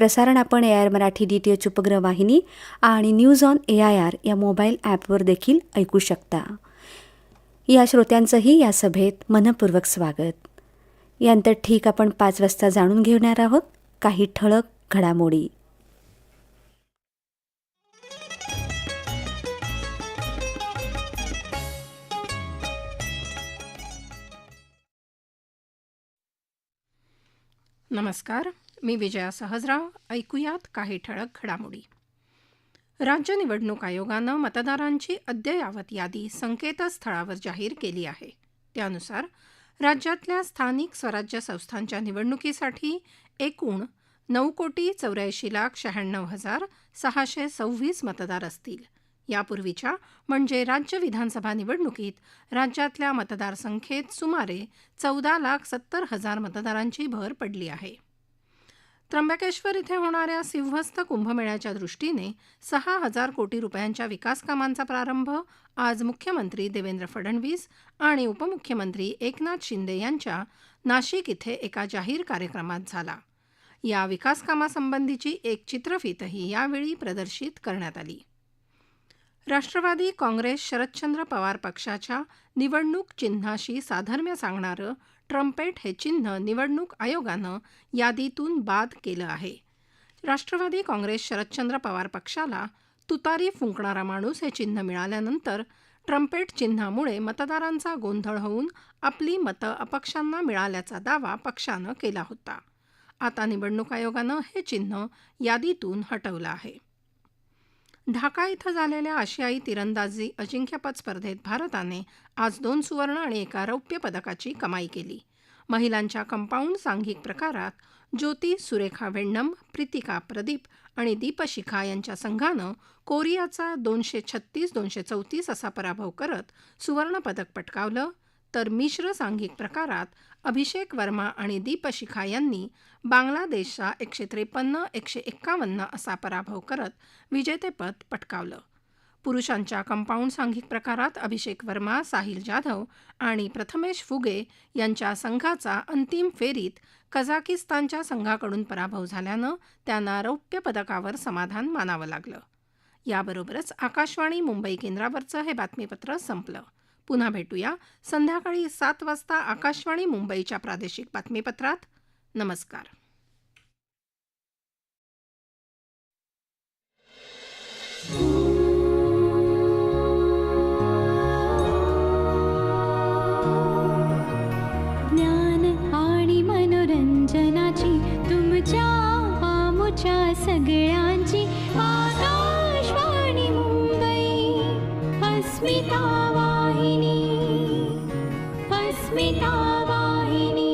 प्रसारण आपण A I R Marathi D T H उपग्रह वाहिनी आणि news on A I R या मोबाईल ॲपवर देखील ऐकू शकता. या श्रोत्यांचंही या सभेत मनपूर्वक स्वागत. यानंतर ठीक आपण पाच वाजता जाणून घेणार आहोत. काही ठळक घडामोडी. नमस्कार. मी विजया सहजराव ऐकूयात काही ठळक घडामोडी. राज्य निवडणूक आयोगानं मतदारांची अद्ययावत यादी संकेतस्थळावर जाहीर केली आहे. त्यानुसार राज्यातल्या स्थानिक स्वराज्य संस्थांच्या निवडणुकीसाठी एकूण नऊ कोटी चौऱ्याऐंशी लाख शहाण्णव हजार सहाशे सव्वीस मतदार असतील. यापूर्वीच्या म्हणजे राज्य विधानसभा निवडणुकीत राज्यातल्या मतदारसंख्येत सुमारे चौदा लाख सत्तर हजार मतदारांची भर पडली आहे. त्र्यंबकेश्वर इथे होणाऱ्या सिंहस्थ कुंभमेळ्याच्या दृष्टीने सहा हजार कोटी रुपयांच्या विकास कामांचा प्रारंभ आज मुख्यमंत्री देवेंद्र फडणवीस आणि उपमुख्यमंत्री एकनाथ शिंदे यांच्या नाशिक इथे एका जाहीर कार्यक्रमात झाला. या विकासकामासंबंधीची एक चित्रफीतही यावेळी प्रदर्शित करण्यात आली. राष्ट्रवादी काँग्रेस शरदचंद्र पवार पक्षाच्या निवडणूक चिन्हाशी साधर्म्य सांगणारं ट्रम्पेट हे चिन्ह निवडणूक आयोगानं यादीतून बाद केलं आहे. राष्ट्रवादी काँग्रेस शरदचंद्र पवार पक्षाला तुतारी फुंकणारा माणूस हे चिन्ह मिळाल्यानंतर ट्रम्पेट चिन्हामुळे मतदारांचा गोंधळ होऊन आपली मतं अपक्षांना मिळाल्याचा दावा पक्षानं केला होता. आता निवडणूक आयोगानं हे चिन्ह यादीतून हटवलं आहे. ढाका इथं झालेल्या आशियाई तिरंदाजी अजिंक्यपद स्पर्धेत भारताने आज दोन सुवर्ण आणि एका रौप्य पदकाची कमाई केली. महिलांच्या कंपाऊंड सांघिक प्रकारात ज्योती सुरेखा वेण्णम प्रितिका प्रदीप आणि दीपशिखा यांच्या संघानं कोरियाचा दोनशे छत्तीस दोनशे चौतीस असा पराभव करत सुवर्णपदक पटकावलं. तर मिश्र सांघिक प्रकारात अभिषेक वर्मा आणि दीपशिखा यांनी बांगलादेशचा एकशे त्रेपन्न एकशे एक्कावन्न असा पराभव करत विजेतेपद पटकावलं. पुरुषांच्या कंपाऊंड सांघिक प्रकारात अभिषेक वर्मा साहिल जाधव आणि प्रथमेश फुगे यांच्या संघाचा अंतिम फेरीत कझाकिस्तानच्या संघाकडून पराभव झाल्यानं त्यांना रौप्य पदकावर समाधान मानावं लागलं. याबरोबरच आकाशवाणी मुंबई केंद्रावरचं हे बातमीपत्र संपलं. पुन्हा भेटूया. संध्याकाळी सात वाजता आकाशवाणी मुंबईच्या प्रादेशिक बातमीपत्रात. नमस्कार. らばいに